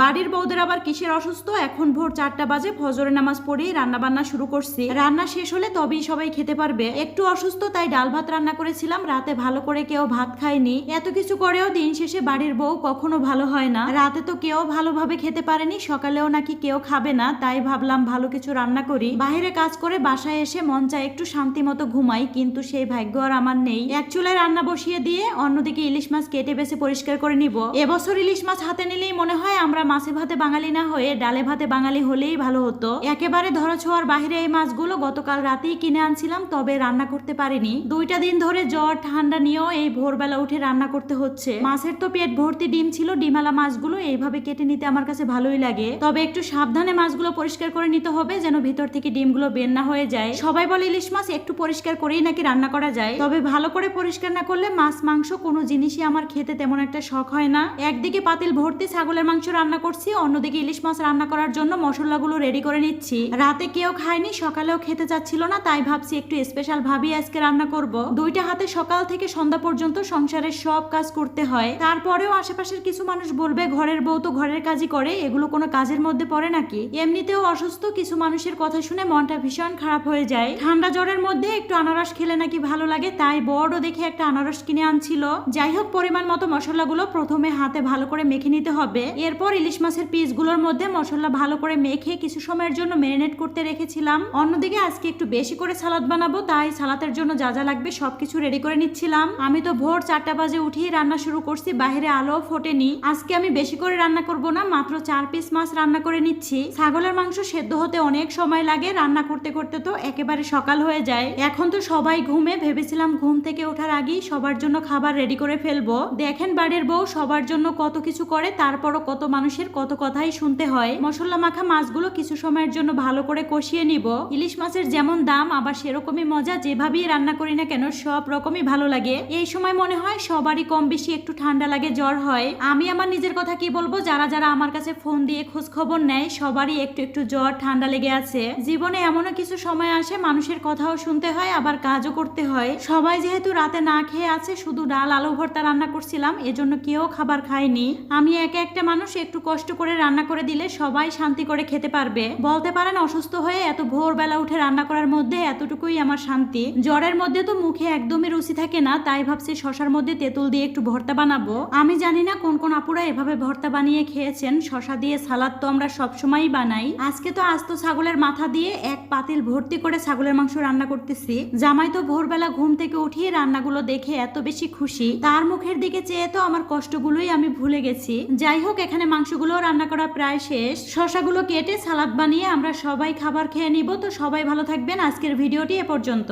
বাড়ির বউদের আবার কিসের অসুস্থ? এখন ভোর চারটা বাজে, ফজরের নামাজ পড়েই রান্না বান্না শুরু করছি। রান্না শেষ হলে তবেই সবাই খেতে পারবে। একটু অসুস্থ, তাই ডাল ভাত রান্না করেছিলাম। রাতে ভালো করে কেউ ভাত খায়নি। এত কিছু করেও দিন শেষে বাড়ির বউ কখনো ভালো হয় না। রাতে তো কেউ ভালোভাবে খেতে পারেনি, সকালেও নাকি কেউ খাবে না, তাই ভাবলাম ভালো কিছু রান্না করি। বাইরে কাজ করে বাসায় এসে মন চায় একটু শান্তি মতো ঘুমাই, কিন্তু সেই ভাগ্য আর আমার নেই। এক চুলায় রান্না বসিয়ে দিয়ে অন্যদিকে ইলিশ মাছ কেটে বেছে পরিষ্কার করে নিব। এবছর ইলিশ মাছ হাতে নিলেই মনে হয় আমরা মাছে ভাতে বাঙালি না হয়ে ডালে ভাতে বাঙালি হলেই ভালো হতো। একেবারে ধরা ছোঁয়ার বাহিরে এই মাছগুলো গতকাল রাতেই কিনে আনছিলাম, তবে রান্না করতে পারিনি। দুইটা দিন ধরে জ্বর, ঠান্ডা নিয়েও এই ভোরবেলা উঠে রান্না করতে হচ্ছে। মাছের তো পেট ভর্তি ডিম ছিল, ডিমালা মাছগুলো এইভাবে কেটে নিতে আমার কাছে ভালোই লাগে। তবে একটু সাবধানে মাছগুলো পরিষ্কার করে নিতে হবে, যেন ভিতর থেকে ডিমগুলো বের না হয়ে যায়। সবাই বলে ইলিশ মাছ একটু পরিষ্কার করেই নাকি রান্না করা যায়। তবে ভালো করে পরিষ্কার না করলে মাছ, মাংস কোনো জিনিসই আমার খেতে তেমন একটা শখ হয় না। একদিকে পাতিল ভর্তি, ছাগলের মাংস রান্না করছি, অন্যদিকে ইলিশ মাছ রান্না করার জন্য মশলাগুলো রেডি করে নিচ্ছি। রাতে কেউ খায়নি, সকালেও খেতে চাচ্ছিল না, তাই ভাবছি একটু স্পেশাল ভাবি আজকে রান্না করব। দুইটা হাতে সকাল থেকে সন্ধ্যা পর্যন্ত সংসারের সব কাজ করতে হয়। তারপরেও আশেপাশের কিছু মানুষ বলবে, ঘরের বউ তো ঘরের কাজই করে, এগুলো কোনো কাজের মধ্যে পড়ে নাকি? এমনিতেও অসুস্থ, কিছু মানুষের কথা শুনে মনটা ভীষণ খারাপ হয়ে যায়। ঠান্ডা জ্বরের মধ্যে একটু আনারস খেলে নাকি ভালো লাগে, তাই বড়ও দেখে একটা আনারস কিনে আনছিল। যাই হোক, পরিমাণ মতো মশলাগুলো প্রথমে হাতে ভালো করে মেখে নিতে হবে। এরপর ইলিশ মাছের পিসগুলোর মধ্যে মশলা ভালো করে মেখে কিছু সময়ের জন্য ম্যারিনেট করতে রেখেছিলাম। অন্যদিকে আজকে একটু বেশি করে সালাদ বানাবো, তাই সালাতের জন্য যা যা লাগবে সবকিছু রেডি করে নিচ্ছিলাম। আমি তো ভোর চারটা বাজে উঠিয়ে রান্না শুরু করছি, বাইরে আলো ফোটেনি। আজকে আমি বেশি করে রান্না করব না, মাত্র চার পিস মাছ রান্না করে নিচ্ছি। ছাগলের মাংস সেদ্ধ হতে অনেক সময় লাগে, রান্না করতে করতে তো একেবারে সকাল হয়ে যায়। এখন তো সবাই ঘুমে, ভেবেছিলাম ঘুম থেকে ওঠার আগেই সবার জন্য খাবার রেডি করে ফেলব। দেখেন বাড়ির বউ সবার জন্য কত কিছু করে, তারপরও কত মানুষের কত কথাই শুনতে হয়। মশলা মাখা মাছগুলো কিছু সময়ের জন্য ভালো করে কষিয়ে নিব। ইলিশ মাছের যেমন দাম, আবার সেরকমই মজা। যেভাবেই রান্না করি না কেন, সব রকমই ভালো লাগে। এই সময় মনে হয় সবারই কম বেশি একটু ঠান্ডা লাগে, জ্বর হয়। আমি আমার নিজের কথা কি বলব? যারা যারা আমার কাছে ফোন দিয়ে খোঁজ খবর নেয়, সবারই একটু একটু জ্বর ঠান্ডা লেগে আছে। জীবনে এমনও কিছু সময় আসে, মানুষের কথাও শুনতে হয়, আবার কাজও করতে হয়। সবাই যেহেতু রাতে না খেয়ে আছে, শুধু ডাল, আলু ভর্তা রান্না করছিলাম, এজন্য কেউ খাবার খায়নি। আমি একা একটা মানুষ, একটু কষ্ট করে রান্না করে দিলে সবাই শান্তি করে খেতে পারবে। বলতে পারেন অসুস্থ হয়ে এত ভোরবেলা উঠে রান্না করার মধ্যে এতটুকুই আমার শান্তি। জ্বরের মধ্যে তো মুখে একদমই রুচি থাকে না, তাই ভাবছি শশার মধ্যে তেঁতুল দিয়ে একটু ভর্তা বানাবো। আমি জানি না কোন কোন আপুরা এভাবে ভর্তা বানিয়ে খেয়েছেন, শশা দিয়ে সালাদ তো আমরা সবসময়ই বানাই। আজকে তো আস্ত ছাগলের মাথা দিয়ে এক পাতিল ভর্তি করে ছাগলের মাংস রান্না করতেছি। জামাই তো ভোরবেলা ঘুম থেকে উঠিয়ে রান্নাগুলো দেখে এত বেশি খুশি। তার মুখের দিকে চেয়ে তো আমার কষ্টগুলোই আমি ভুলে গেছি। যাই হোক, এখানে মাংসগুলো রান্না করা প্রায় শেষ। শশাগুলো কেটে সালাদ বানিয়ে আমরা সবাই খাবার খেয়ে নিব। তো সবাই ভালো থাকবেন। আজকের ভিডিওটি এ পর্যন্ত।